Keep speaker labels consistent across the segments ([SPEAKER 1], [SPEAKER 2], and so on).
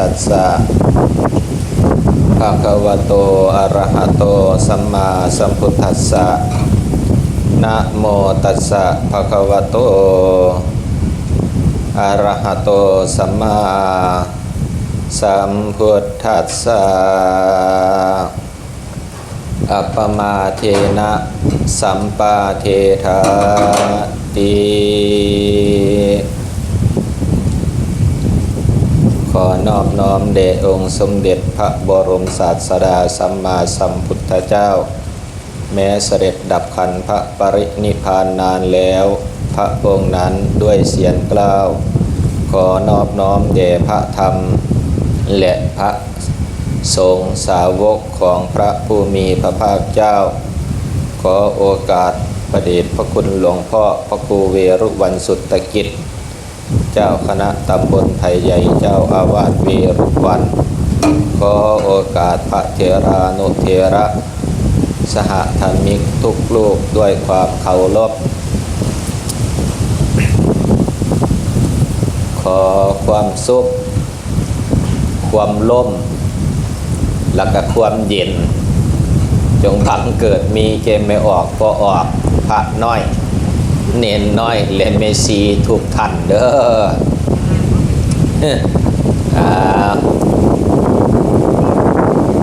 [SPEAKER 1] ตัสสะภะคะวะโต อะระหะโต สัมมาสัมพุทธัสสะ นะโมตัสสะภะคะวะโต อะระหะโต สัมมาสัมพุทธัสสะ อัปปมาเทนะ สัมปาเทธาติ ขอนอบน้อมแด่องค์สมเด็จพระบรมศาสดาสัมมาสัมพุทธเจ้า แม้เสด็จดับขันพระปรินิพานนานแล้ว พระองค์นั้นด้วยเสียงกล่าว ขอนอบน้อมแด่พระธรรม และพระสงฆ์สาวกของพระผู้มีพระภาคเจ้า ขอโอกาสประเดชพระคุณหลวงพ่อพระครูเวรุวันสุตตกิจ เจ้าคณะตำบลไผ่ใหญ่เจ้าอาวาสเวรุวัน ขอโอกาสพระเทรานุเทระ สหธรรมิกทุกลูกด้วยความเคารพขอความสุข ความล่ม และก็ความเย็น จงพังเกิดมีเกมไม่ออกก็ออกพระน้อย เนนน้อยเลนเมซีทุกท่านเด้ออ่า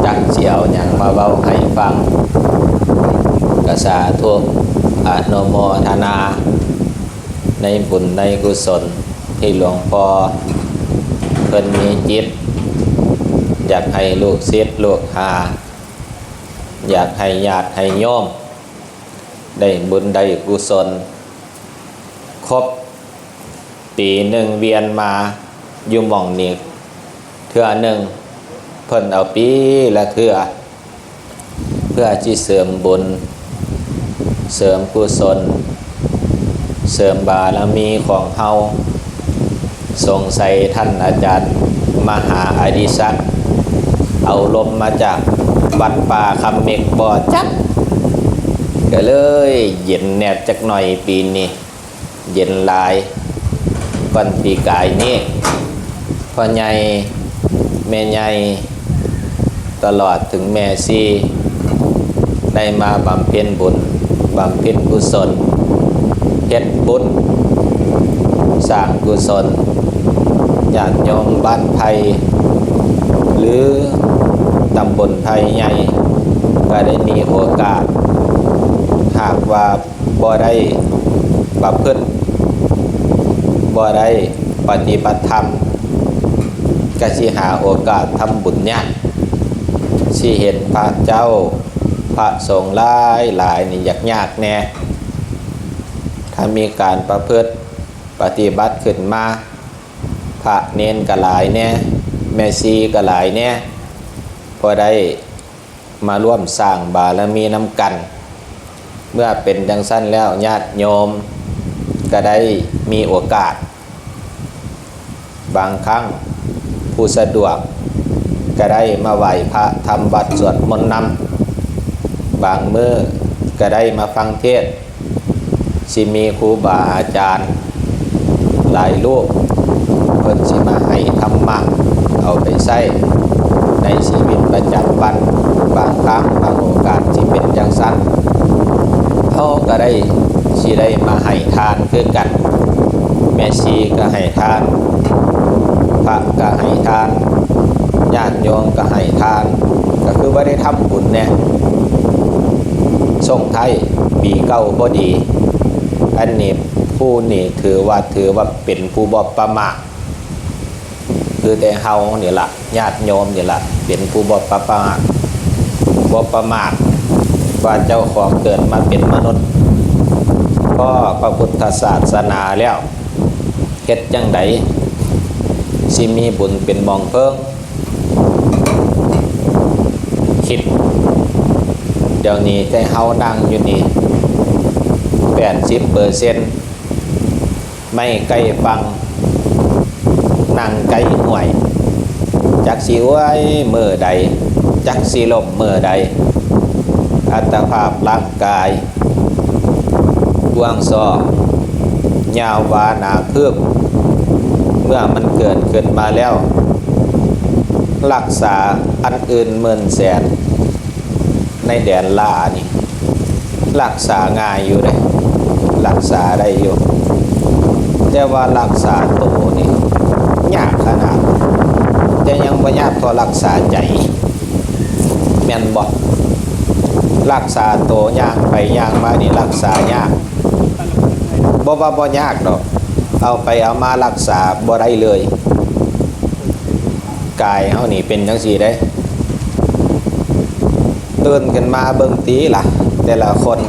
[SPEAKER 1] จักเจียวอย่างมาเบาให้ฟังกษาทุกอโนโมทนา ในบุญในกุศลที่หลวงพ่อเพิ่นมีจิต อยากให้ลูกศิษย์ลูกหา อยากให้ญาติให้โยม ได้บุญได้กุศล ครบ ปีหนึ่งเวียนมาอยู่หม่องนี้เทื่อหนึ่งเพิ่นเอาปีละเทื่อเพื่อที่เสริมบุญ เสริมกุศล เสริมบารมีของเฮาทรงใส่ท่านอาจารย์มหาอดิศักดิ์เอาลมมาจากวัดป่าคำเมกบ่อจักก็เลยเย็นแนบจักหน่อยปีนี้ เย็นลายวันปีกายนี้พ่อใหญ่แม่ใหญ่ตลอดถึงแม่ซีได้มาบำเพ็ญบุญบำเพ็ญกุศลเฮ็ดบุญสร้างกุศลญาติโยมบ้านไผ่หรือตำบลไผ่ใหญ่ก็ได้มีโอกาส หากว่าบ่ได้ประพฤติ บ่ได้ปฏิบัติธรรมก็สิหาโอกาสทำบุญยากสิเห็นพระเจ้าพระสงฆ์หลายหลายนี่ยากยากแน่ถ้ามีการประพฤติปฏิบัติขึ้นมา พระเน้นก็หลายแน่แม่ซีก็หลายแน่พอได้มาร่วมสร้างบารมีน้ำกัน เมื่อเป็นดังสั้นแล้วญาติโยม ก็ได้มีโอกาส บางครั้งผู้สะดวก ก็ได้มาไหวพระทำบัตรสวดมนต์นำบางมือก็ได้มาฟังเทศสิมีครูบาอาจารย์ หลายรูปเพิ่นสิมาให้ธรรมะเอาไปใช้ในชีวิตประจำวันบางครั้งบางโอกาสที่เป็นจังสั้นเขาก็ได้ ชีได้มาให้ทานคือกัน แม่ชีก็ให้ทาน พระก็ให้ทานญาติโยมก็ให้ทาน ก็คือว่าได้ทำบุญเนี่ยส่งไทยปีเก้าพอดี อันนี้ผู้นี่ถือว่าถือว่าเป็นผู้บอบประมาทคือแต่เฮาเนี่ยละญาติโยมเนี่ยละเป็นผู้บอบประมาทบอบประมาทว่าเจ้าของเกิดมาเป็นมนุษย์ ก็พระพุทธศาสนาแล้วเฮ็ดจังไดสิมีบุญเป็นมองเพิ่งคิด เดี๋ยวนี้แต่เฮานั่งอยู่นี่แปดสิบเปอร์เซ็นไม่ใกล้ฟัง นั่งใกลห่วย จักสีไว้เมื่อใด จักสีลมเมื่อใด อัตภาพร่างกาย กว้างซอกยาววาหนาเพิ่มเมื่อมันเกิดขึ้นมาแล้ว รักษาอันอื่นหมื่นแสน ในแดนลานี่ รักษาง่ายอยู่เลยรักษาได้อยู่ แต่ว่ารักษาตัวนี่ยากขนาด จะยังบ่ยากพอรักษาใจแม่นบ่รักษาตัวยากไปยากมานี่รักษายาก บว่าบ่ยากดอก เอาไปเอามารักษาบ่ได้เลยกายเฮานี่เป็นจังซี่ได้ตื่นขึ้นมาเบิ่งตีล่ะ แต่ละคน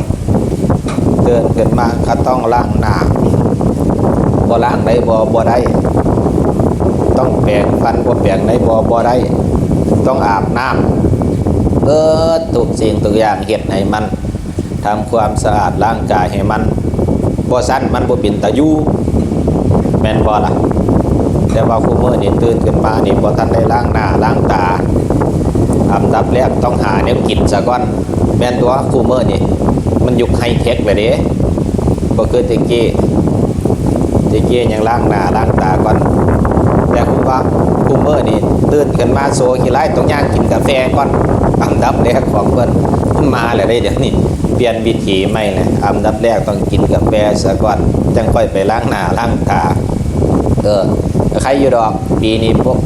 [SPEAKER 1] เตื่นขึ้นมาก็ต้องล้างหน้าบ่ล้างได้บ่บ่ได้ ต้องแปรงฟันบ่แปรงได้บ่บ่ได้ ต้องอาบน้ำเออทุกสิ่งทุกอย่างเฮ็ดให้มันทำความสะอาดร่างกายให้มัน บ่ซั่นมันบ่เป็นตาอยู่แม่นบ่ล่ะแต่ว่าคู่มื้อนี่ตื่นขึ้นมานี่บ่ทันได้ล้างหน้าล้างตาอันดับแรกต้องหาแนวกินซะก่อนแม่นตัวคู่มื้อนี่มันยุคไฮเทคเลยเด้บ่คือตะกี้ตะกี้ยังล้างหน้าล้างตาก่อนแต่คุณว่าคุมเมอร์นี่ตื่นขึ้นมาโซขี้ไล่ต้องย่างกินกาแฟก่อนอันดับแรกของเพิ่นมันมาแล้วได้เดี๋ยวนี้ ปลี่ยนวิธีไม่เลยอันดับแรกต้องกินกาแฟซะก่อนจังค่อยไปล้างหน้าล้างตาเออใครอยู่ดอกปีนี้พวก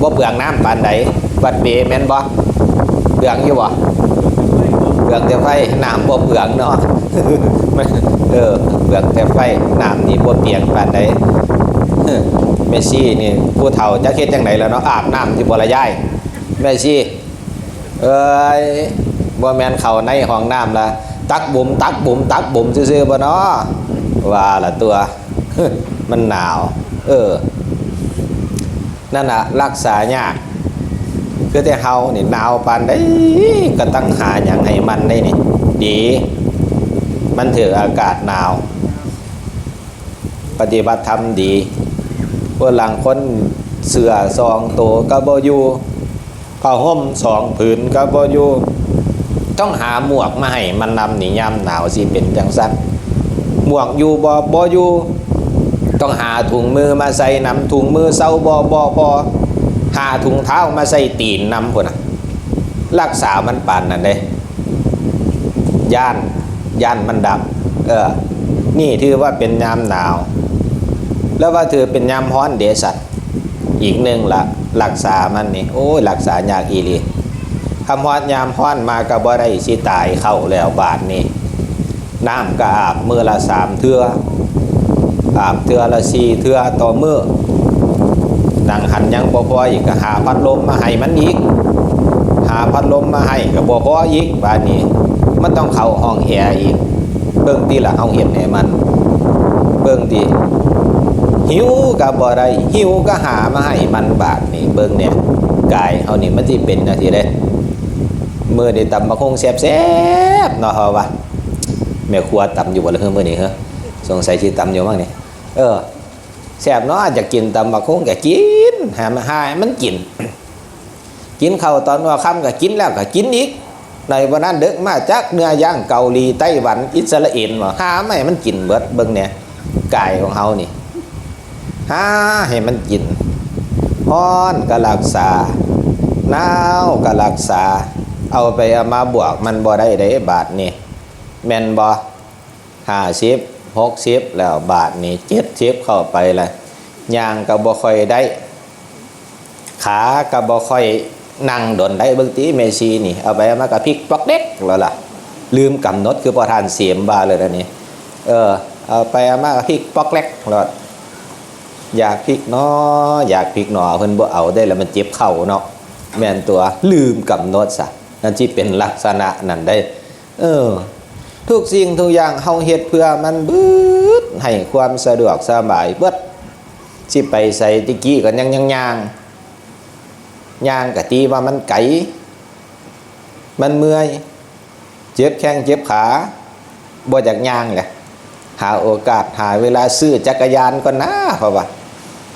[SPEAKER 1] บ่เปลืองน้ำปานใดวัดเบแม่นบ่เปลืองอยู่บ่เปลืองแต่ไฟน้ำบ่เปลืองเนาะเออเปลืองแต่ไฟน้ำนี่บ่เปียกปานใดเมซี่นี่ผู้เฒ่าจะเฮ็ดจังไดแล้วเนาะอาบน้ำที่บ่ละยายเมซี่เอ้ย บ่แมนเขาในห้องน้ำละตักบุมตักบุมตักบุมซื่อๆบ่เนาะว่าละตัว มันหนาว เออ นั่นน่ะ รักษายากคือแต่เฮานี่หนาวปานใดก็ตั้งหาหยังให้มันได้นี่ ดี มันถืออากาศหนาว ปฏิบัติธรรมดีพวกหลังคนเสือสองโตวก็บอยู่ผ้าห่มสองผืนก็บอยู่ ต้องหาหมวกมาให้มันนำหนียามหนาวสิเป็นจังสั้นหมวกอยู่บอบอยู่ต้องหาถุงมือมาใส่นำถุงมือเศร้าบอบอพอหาถุงเท้ามาใส่ตีนนำคนน่ะรักษามันปานนั่นเด้ย่านย่านมันดับ เออ นี่ถือว่าเป็นยามหนาว แล้วว่าถือเป็นยามฮ้อนเดสัตว์อีกหนึ่งละรักษามันนี่โอ้ยรักษายากอีหลี คำฮอดยามฮ้อนมากับบ่ได้สิตายเข้าแล้วบาทนี่น้ำก็อาบมือละสามเทืออาบเทือละสี่เทือต่อมือนังหันยังบ่พออีกก็หาพัดลมมาให้มันอีก หาพัดลมมาให้ก็บ่พออีกบาดนี้มันต้องเข้าห้องแอร์อีกเบิ่งตีละเฮาเห็นให้มัน เบิ่งตีหิวกับบ่ได้หิวก็หามาให้มันบาดนี่เบิ่งเนี่ยกายเฮานี่มันสิเป็นจังซี่เด้ มือนี้ตำบักฮงแซ่บๆเนาะเฮาว่าแม่ครัวตำอยู่บ่ละเฮ้อมือนี้เฮ้อสงสัยสิตำอยู่มั้งนี่เออแซ่บเนาะอยากกินตำบักฮงก็กินหามาหาให้มันกิน กินข้าวตอนว่าค่ำก็กินแล้วก็กินอีกในวันนั้นเด็กมาจากเนื้อย่างเกาหลีไต้หวันอิสราเอลมาหาไม่ให้มันกินเบิดเบิ่งเนี่ยไก่ของเฮานี่หาให้มันกินฮ้อนก็รักษาหนาวก็รักษา เอาไปเอามาบวกมันบ่ได้ได้บาทนี่แมนบ่ห้าสิบหกสิบแล้วบาทนี่เจ็ดสิบเข้าไปละยางก็บ่ค่อยได้ ขาก็บ่ค่อยนั่งดนได้เบิ่งตีเมซีนี่ เอาไปเอามากระพริกปอกเด็กแล้วล่ะ ลืมกำหนดคือพอทานเสียมบาเลยนะนี่เออเอาไปเอามากระพริกปอกเล็กแล้วอยากพริกเนาะอยากพริกหนอเพิ่นบ่เอาได้แล้วมันเจ็บเข่าเนาะแม่นตัวลืมกำหนดซะ นั่นที่เป็นลักษณะนั่นได้ เออ ทุกสิ่งทุกอย่างเฮาเฮ็ดเพื่อมันบิดให้ความสะดวกสบายเบิดสิไปใส่ตะกี้ก็ยังยังยางยางกะตีว่ามันไก่มันเมื่อย เจ็บแข้งเจ็บขาบ่จากยางแหละหาโอกาสหาเวลาซื้อจักรยานก่อนนะเพราะว่า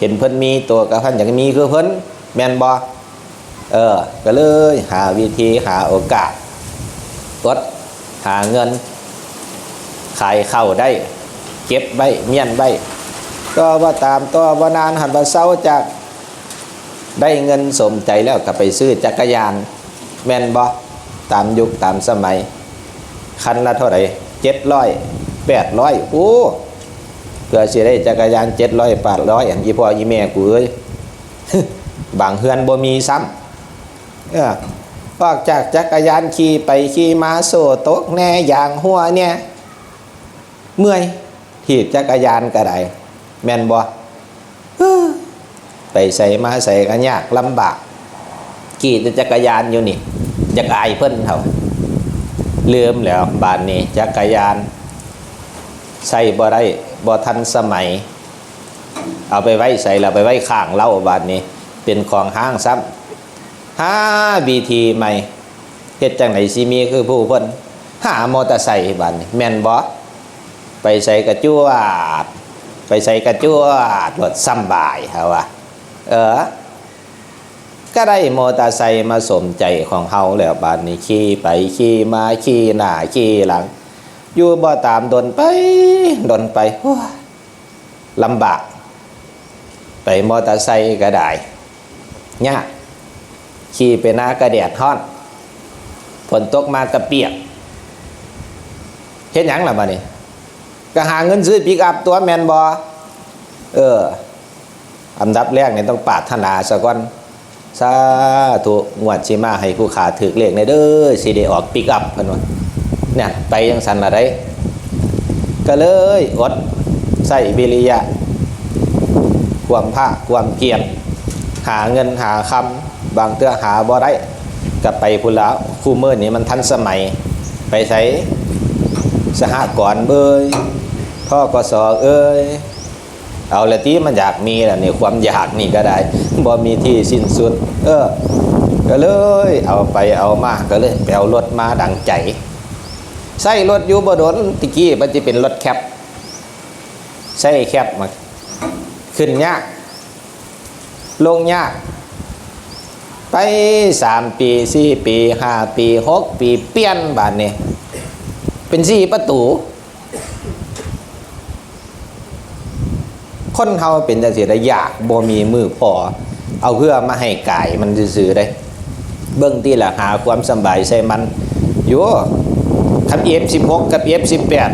[SPEAKER 1] เห็นเพิ่นมีตัวกับเพิ่นอยากมีคือเพิ่นแมนบ่ เออ ก็เลยหาวิธีหาโอกาสกดหาเงิน ขายเข้าได้ เก็บไว้เมียนไว้ก็ว่าตามตัวว่านานหันว่าเศร้าจากได้เงินสมใจแล้วก็ไปซื้อจักรยาน แม่นบ่ตามยุคตามสมัย คันละเท่าไหร่เจ็ดร้อยแปดร้อยโอ้เพื่อสิได้จักรยานเจ็ดร้อยแปดร้อยอย่างยี่พ่อยี่แม่กูเอ้ยบางเฮือนบ่มีซ้ำ ออออกจากจักรยานขี่ไปขี่มาโซโต๊กแน่อย่างหัวเนี่ยเมื่อยถีบจักรยานก็ได้แม่นบ่ไปใส่มาใส่ก็ยากลำบากขี่แต่จักรยานอยู่นี่อยากอายเพิ่นเท่าลืมแล้วบานนี้จักรยาน ใส่บ่ได้บ่ทันสมัย เอาไปไว้ใส่แล้วไปไว้ข้างเล่าบานนี้ เป็นของห้างซ้ำ หาบีทีใหม่เฮ็ดจังไหนสิมีคือผู้เพิ่นหามอเตอร์ไซค์บานแม่นบ่ไปใส่กระจวด ไปใส่กระจวดรถซ้ำบ่ายฮะวะเออ ก็ได้มอเตอร์ไซค์มาสมใจของเฮาแล้วบานนี้ขี่ไปขี่มาขี่หน้าขี่หลัง อยู่บ่ตามดนไปดนไปลำบาก ไปมอเตอร์ไซค์ก็ได้ยาก ขี่ไปหน้ากระแดดฮ้อนฝนตกมากระเปียกเฮ็ดหยังล่ะบัดนี้ก็หาเงินซื้อปิกอัพตัวแมนบอเอออันดับแรกเนี่ยต้องปารถนาสะก่อนสาธุงวดชิมาให้ผู้ขาถือเลขในเด้อสิได้ออกปิกอัพเพิ่นว่าเนี่ยไปยังสันอะไรก็เลยอดใส่วิริยะ ความภาคความเพียรหาเงินหาคำ บางเตื้อหาบ่ได้ก็ไปพุ่นแล้วคู่มือนี้มันทันสมัย ไปใช้สหกรณ์เบยพ่อกสอเอ้ยเอาละที่มันอยากมีแหละนี่ความอยากนี่ก็ได้บ่มีที่สิ้นสุด เออ ก็เลย เอาไปเอามาก็เลยไปเอารถมาดังใจใส่รถอยู่บ่โดนตะกี้มันจะเป็นรถแคปใส่แคปมาขึ้นยาก ลงยาก ไปสามปีสี่ปีห้าปีหกปี เปลี่ยนบาทนี่เป็นสี่ประตู คนเฮาเป็นจังซี่ได้ยากบ่มีมือพอ เอาเพื่อมาให้กายมันซื่อๆได้ เบิ่งที่ละหาความสบายใส่มันอยู่คัน F16 กับ F18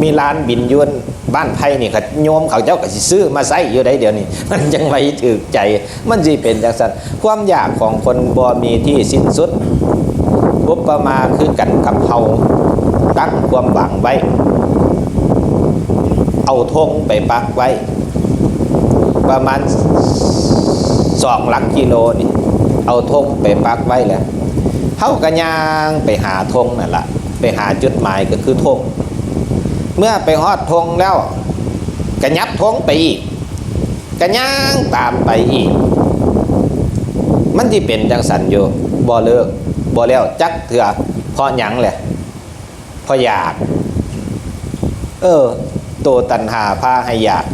[SPEAKER 1] มีลานบินยวน บ้านไทยนี่ก็โยมเขาเจ้าก็สิซื้อมาใส่อยู่ได้เดี๋ยวนี้ มันจังไรถึกใจ มันสิเป็นจังซั่นความอยากของคนบ่มีที่สิ้นสุดอุปมาคือกันกับเฮาตั้งความหวังไว้ เอาธงไปปักไว้ ประมาณสองหลักกิโลนี่เอาธงไปปักไว้แล้วเฮาก็ย่างไปหาธงนั่นละไปหาจุดหมายก็คือธง เมื่อไปฮอดธงแล้วก็ยับธงไปอีกก็ย่างตามไปอีก มันที่เป็นจังสันอยู่บ่เลิกบ่แล้วจักเถื่อเพราะหยังแหละเพราะอยาก เออตัวตันหาพาให้อยาก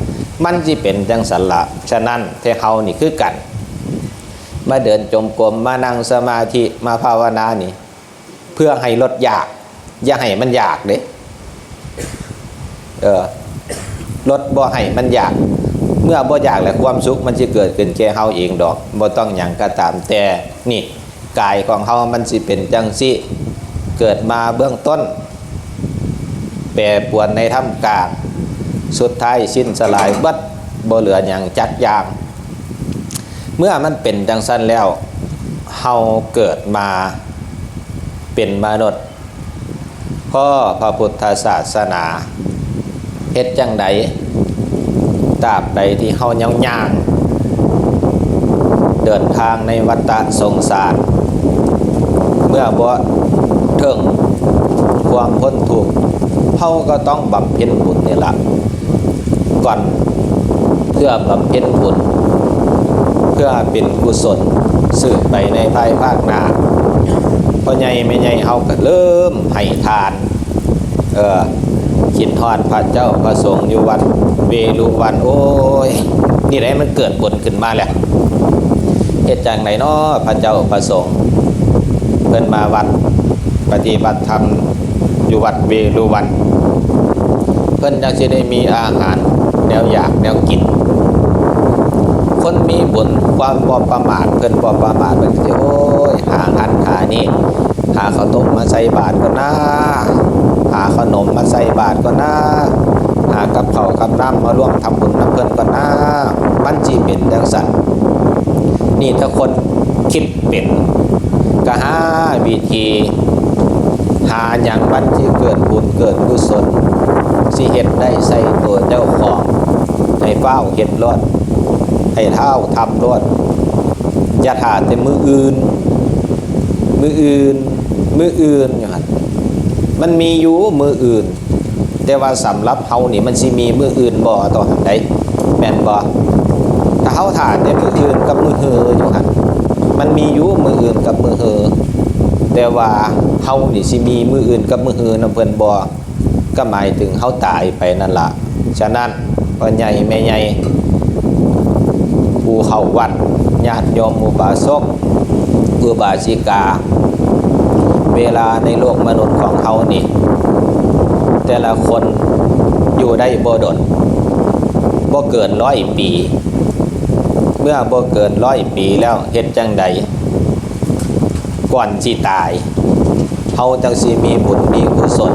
[SPEAKER 1] มันที่เป็นจังสันละฉะนั้นเทเฮานี่คือกัน มาเดินจมกรมมานั่งสมาธิมาภาวนานี่ เพื่อให้ลดอยาก อย่าให้มันอยากเด้ เออลดบ่ให้มันอยาก เมื่อบ่อยากแล้วความสุขมันจะเกิดขึ้นแก่เฮาเองดอกบ่ต้องหยังก็ตามแต่นี่กายของเฮามันสิเป็นจังสิเกิดมาเบื้องต้น แปรปวนในท่ามกลางสุดท้ายสิ้นสลายบัดบ่เหลืออย่างจักอย่าง เมื่อมันเป็นจังสั้นแล้วเฮาเกิดมาเป็นมนุษย์พ่อพระพุทธศาสนา เฮ็ดจังใดตราบใดที่เฮายังย่าง เดินทางในวัฏสงสาร เมื่อบ่ถึงความพ้นทุกข์เฮาก็ต้องบำเพ็ญบุญนี่ละก่อนเพื่อบำเพ็ญบุญ เพื่อเป็นกุศลสืบไปในภายภาคหน้าพอใหญ่ไม่ใหญ่เฮาก็เริ่มให้ทาน เออ คิดทอดพระเจ้าพระสงฆ์อยู่วัดเวลุวัน โอ้ย นี่แหละมันเกิดบนขึ้นมาแล้วเหตุจังไหนเนาะพระเจ้าพระสงฆ์เพิ่นมาวัดปฏิบัติธรรมอยู่วัดเวลุวัน เพิ่นจังสิได้มีอาหารแนวอยากแนวกิน คนมีบุญความบ่ประมาทเพิ่นบ่ประมาทเพิ่นสิโอ้ยหาหันหานี่หาข้าวต้มมาใส่บาตรก็น่าาขนมมาใส่บาตรก็น่าหากับข้ากับน้ำมาร่วมทำบุญน้ำเพิ่อนก็น่ามันจีเป็นจังสันนี่ถ้าคนคิดเป็นก็หาวิธีหาอย่างมันที่เกิดบุญเกิดกุศลสิเฮ็ดได้ใส่ตัวเจ้าของให้เฝ้าเฮ็ดรอดให้เท่าทำรวดอย่าถาแต่มืออื่น มืออื่น มืออื่นอย่างนั้น มันมีอยู่มืออื่น แต่ว่าสำหรับเฮานี่มันสิมีมืออื่นบ่ต่อหันใดแม่นบ่ถ้าเฮาถาแต่มืออื่นกับมือเฮออยู่หันมันมีอยู่มืออื่นกับมือเฮอแต่ว่าเฮานี่สิมีมืออื่นกับมือเฮอนำเพิ่นบ่ก็หมายถึงเฮาตายไปนั่นล่ะฉะนั้นพ่อใหญ่แม่ใหญ่ผู้เข้าวัดญาติโยมอุบาสกอุบาสิกา เวลาในโลกมนุษย์ของเขานี่ แต่ละคนอยู่ได้บ่ดนบ่เกินร้อยปี เมื่อบ่เกินร้อยปีแล้วเฮ็ดจังใดก่อนสิตายเฮาจังสิมีบุญมีกุศล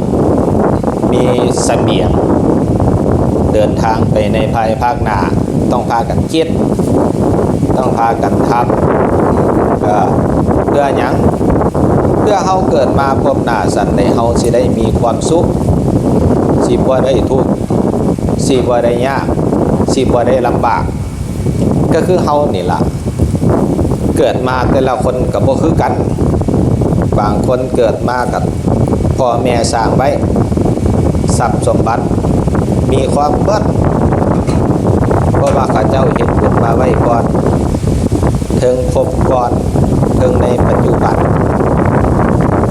[SPEAKER 1] มีเสบียง เดินทางไปในภายภาคหน้าต้องพากันคิด ต้องพากันทำเพื่อยัง เพื่อเฮาเกิดมาพบหน้าสันในเฮาสิได้มีความสุข สิบ่ได้ทุกข์สิบ่ได้ยากสิบ่ได้ลำบาก ก็คือเฮานี่ล่ะ เกิดมาแต่ละคนก็บ่คือกัน บางคนเกิดมากับพ่อแม่สร้างไว้ทรัพย์สมบัติ มีความเบิดเพราะว่าข้าเจ้าเห็นบุญมาไว้ก่อนถึงพบก่อนถึงในปัจจุบัน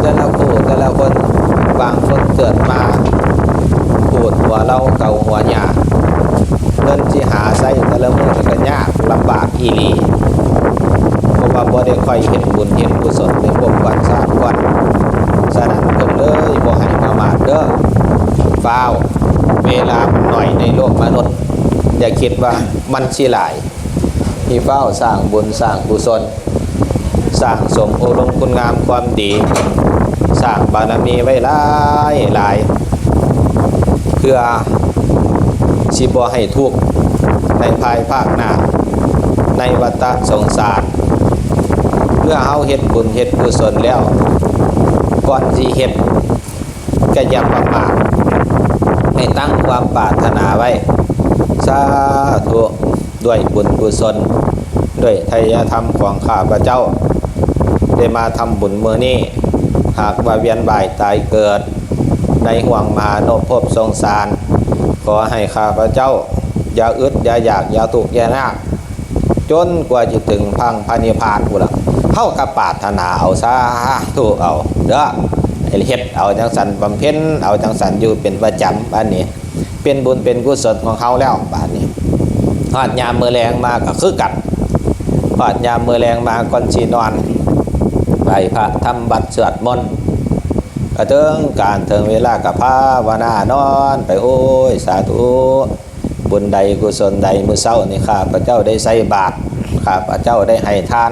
[SPEAKER 1] แต่ละคู่แต่ละคนบางคนเกิดมาปวดหัวเราเก่าหัวหยาเงินที่หาใส่แต่ละมือก็ยากลำบากอีหลีเพราะว่าบ่ได้ค่อยเห็นบุญเห็นกุศลในพวกวันสางวันฉะนั้นเพิ่นเลยบ่ให้ประมาทเด้อฟ้าวเวลาหน่อยในโลกมนุษย์ อย่าคิดว่ามันสิหลายมีเฝ้าสร้างบุญสร้างกุศล สร้างสมโอรมคุณงามความดีสร้างบารมีไว้หลายหลาย เพื่อสิบอให้ทุกข์ในภายภาคหน้า ในวัฏสงสาร เมื่อเฮาเฮ็ดบุญเฮ็ดกุศลแล้ว ก่อนสิเฮ็ดก็อย่าประมาทให้ตั้งความปรารถนาไว้ สาธุด้วยบุญกุศล ด้วยทายธรรมของข้าพเจ้า ได้มาทำบุญเมื่อนี้ หากว่าเวียนบ่ายตายเกิด ในห่วงมหานพภพสงสาร ขอให้ข้าพเจ้า อย่าอึดอย่าอยากอย่าตุกอย่ายากจนกว่าจะถึงพังพานิพานกูละเข้ากับปาถนาเอาซาถูกเอาเด้อไอ้เฮ็ดเอาจังสันบำเพ็ญเอาจังสันอยู่เป็นประจำบ้านนี้ เป็นบุญเป็นกุศลของเขาแล้วบ้านนี้หอดยามมือแรงมาก็คือกัดหอดยามมือแรงมาก่อนสีนอน ไปพระทำบัตรสวดมนต์ก็ถึงการถึงเวลากับพาวานานอนไปโอ้ยสาธุบุญใดกุศลใดมือเศร้านี่ข้าพระเจ้าได้ใส่บาตรข้าพระเจ้าได้ให้ทาน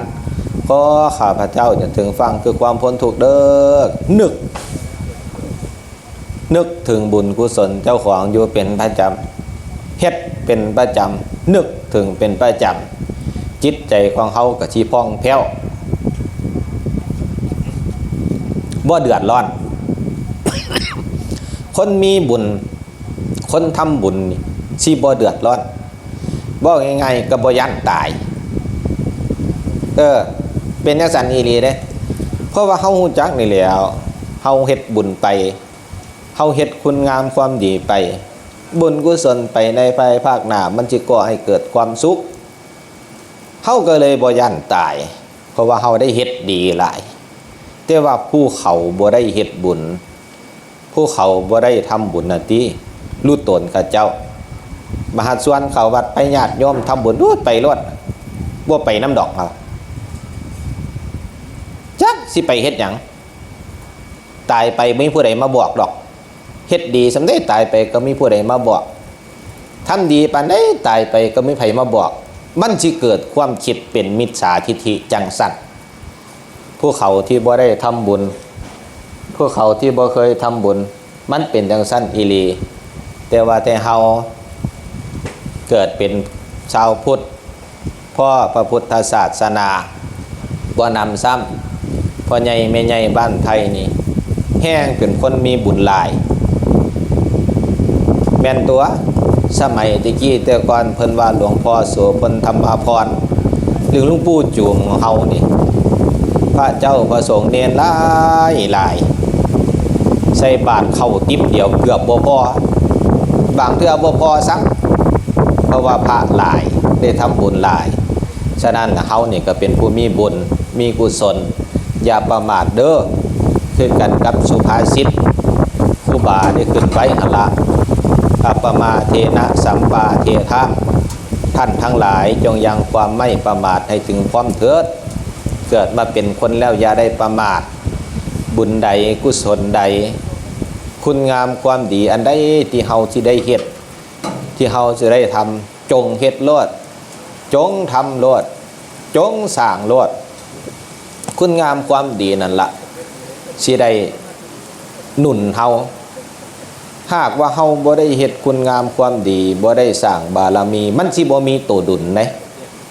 [SPEAKER 1] ก็ข้าพระเจ้าจะถึงฟังคือความพ้นทุกข์เด้อนึก นึกถึงบุญกุศลเจ้าของอยู่เป็นประจำเฮ็ดเป็นประจำนึกถึงเป็นประจำจิตใจของเขากับชีพองแผ้ว บ่เดือดร้อน คนมีบุญ คนทำบุญนี่ชีบ่เดือดร้อนบ่ง่ายๆก็บ่ยันตาย เออ เป็นนักสันอีหลีเด้เพราะว่าเฮาฮู้จักนี่แล้วเฮาเฮ็ดบุญไปเฮาเฮ็ดคุณงามความดีไป บุญกุศลไปในภายภาคหน้ามันจะก่อให้เกิดความสุขเฮาก็เลยบ่ยันตาย เพราะว่าเฮาได้เฮ็ดดีหลาย แต่ว่าผู้เขาบ่ได้เฮ็ดบุญ ผู้เขาบ่ได้ทำบุญน่ะติรู้ตนกับเจ้ามหาส่วนเขาวัดไปญาติโยมทำบุญรูดไปรวดบ่ไปน้ำดอกเอาจักสิไปเฮ็ดหยังตายไปไม่มีผู้ใดมาบอกดอกเฮ็ดดีสำได้ตายไปก็มีผู้ใดมาบอกทำดีปานใดตายไปก็ไม่ไผมาบอก มันสิเกิดความคิดเป็นมิจฉาทิฐิจังสัตว์ ผู้เขาที่บ่ได้ทำบุญ ผู้เขาที่บ่เคยทำบุญ มันเป็นจังสั้นอีลี แต่ว่าแต่เฮาเกิดเป็นชาวพุทธพ่อพระพุทธศาสนาบ่นำซ้ำพ่อใหญ่แม่ใหญ่บ้านไทยนี่แห้งเป็นคนมีบุญหลาย แม่นตัวสมัยตะกี้แต่ก่อนเพิ่นว่าหลวงพ่อโสพลธรรมาพรหรือลุงปู่จูงของเฮานี่ ระเจ้าพระสงฆ์เนรหลายหลายใส่บาตรเข้าติบเดียวเกือบบ่พอบางเทื่อบ่พอซักเพราะว่าพระหลายได้ทำบุญหลาย ฉะนั้นเฮานี่ก็เป็นผู้มีบุญมีกุศล อย่าประมาทเด้อคือกันกับสุภาษิตครูบาได้ขึ้นไว้หละอัปปมาเทนะสัมปาเททะท่านทั้งหลายจงยังความไม่ประมาทให้ถึงพร้อมเถิด เกิดมาเป็นคนแล้วอย่าได้ประมาทบุญใดกุศลใด คุณงามความดีอันใดที่เฮาที่ได้เฮ็ดที่เฮาจะได้ทำจงเฮ็ดโลด จงทำโลด จงสร้างโลด คุณงามความดีนั่นละสิได้หนุนเฮาหากว่าเฮาบ่ได้เฮ็ดคุณงามความดีบ่ได้สร้างบารมี มันสิบ่มีตัวดุลเด้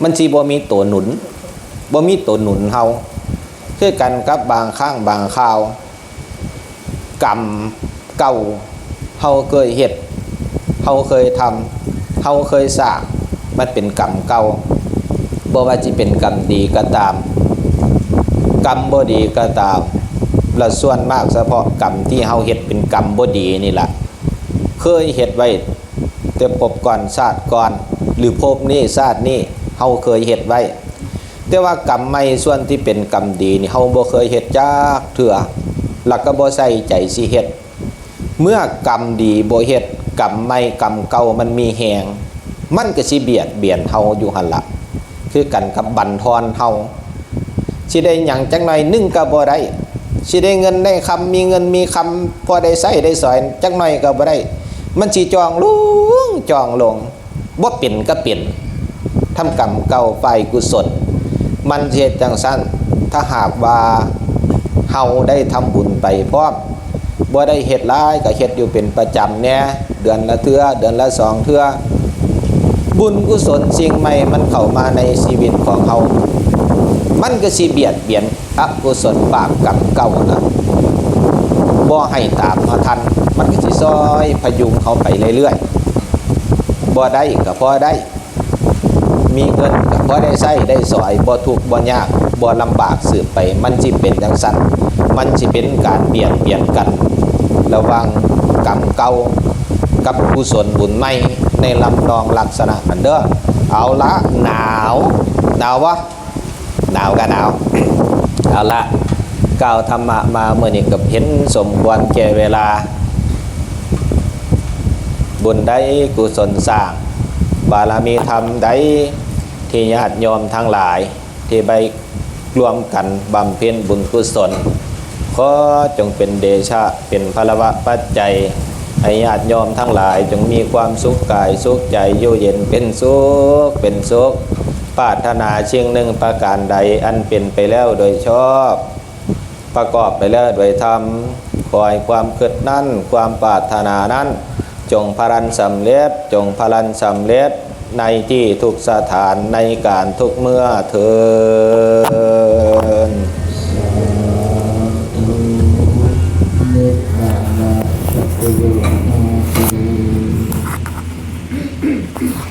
[SPEAKER 1] มันสิบ่มีตัวหนุน บ่มีตัวหนุนเฮาคือกันกับบางครั้งบางคราวกรรมเก่าเฮาเคยเฮ็ดเฮาเคยทำเฮาเคยสร้างมันเป็นกรรมเก่าบ่ว่าสิเป็นกรรมดีก็ตาม กรรมบ่ดีก็ตามละส่วนมากเฉพาะกรรมที่เฮาเฮ็ดเป็นกรรมบ่ดีนี่ล่ะเคยเฮ็ดไว้แต่พบก่อนชาติก่อน หรือพบนี้ชาตินี้เฮาเคยเฮ็ดไว้ แต่ว่ากรรมไม่ส่วนที่เป็นกรรมดีนี่เฮาบ่เคยเฮ็ดจักเถื่อหลักก็บ่ใส่ใจสิเฮ็ดเมื่อกรรมดีบ่เฮ็ดกรรมไม่กรรมเก่ามันมีแหงมันก็สิเบียดเบียนเฮาอยู่หั่นละคือกันกับบั่นทอนเฮาสิได้หยังจังหน่อยนึงก็บ่ได้สิได้เงินได้คำมีเงินมีคำพอได้ใช้ได้สอยจังหน่อยก็บ่ได้ มันสิจองลงจองลงบ่เป็นก็เป็นทำกรรมเก่าไปกุศล มันเฮ็ดจังซั่นถ้าหากว่าเฮาได้ทำบุญไปพร้อมบ่ได้เฮ็ดหลายก็เฮ็ดอยู่เป็นประจำแหน่ยเดือนละเทื่อเดือนละสองเทื่อบุญกุศลสิ่งใหม่มันเข้ามาในชีวิตของเฮามันก็สิเบียดเบียนอกุศลบาปกรรมเก่านะบ่ให้ตามมาทัน มันก็สิซอยพยุงเขาไปเรื่อยๆบ่ได้ก็พอได้ มีเงินก็พอได้ใช้ได้สอยบ่ทุกบ่ยากบ่ลำบากสืบไป มันสิเป็นจังซั่นมันสิเป็นการเบียดเบียนกัน ระว่างกรรมเก่ากับกุศลบุญใหม่ในลำนองลักษณะนั้นเด้อเอาละหนาวหนาววะหนาวกันหนาวเอาละก่าวธรรมะมาเมื่อนี้กับเห็นสมควรแก่เวลา บุญใดกุศลสร้าง บารมีธรรมใด ที่ญาติโยมทั้งหลาย ที่ไปรวมกันบำเพ็ญบุญกุศลขอจงเป็นเดชะเป็นพลวะปัจจัยให้ญาติโยมทั้งหลายจงมีความสุขกายสุขใจอยู่เย็นเป็นสุขเป็นสุขปาถนาเชียงหนึ่งประการใดอันเป็นไปแล้วโดยชอบ ประกอบไปแล้วโดยธรรมคอยความคิดนั้นความปาถนานั้น จงพลันสำเร็จจงพลันสำเร็จ ในที่ทุกสถานในการทุกเมื่อเธอ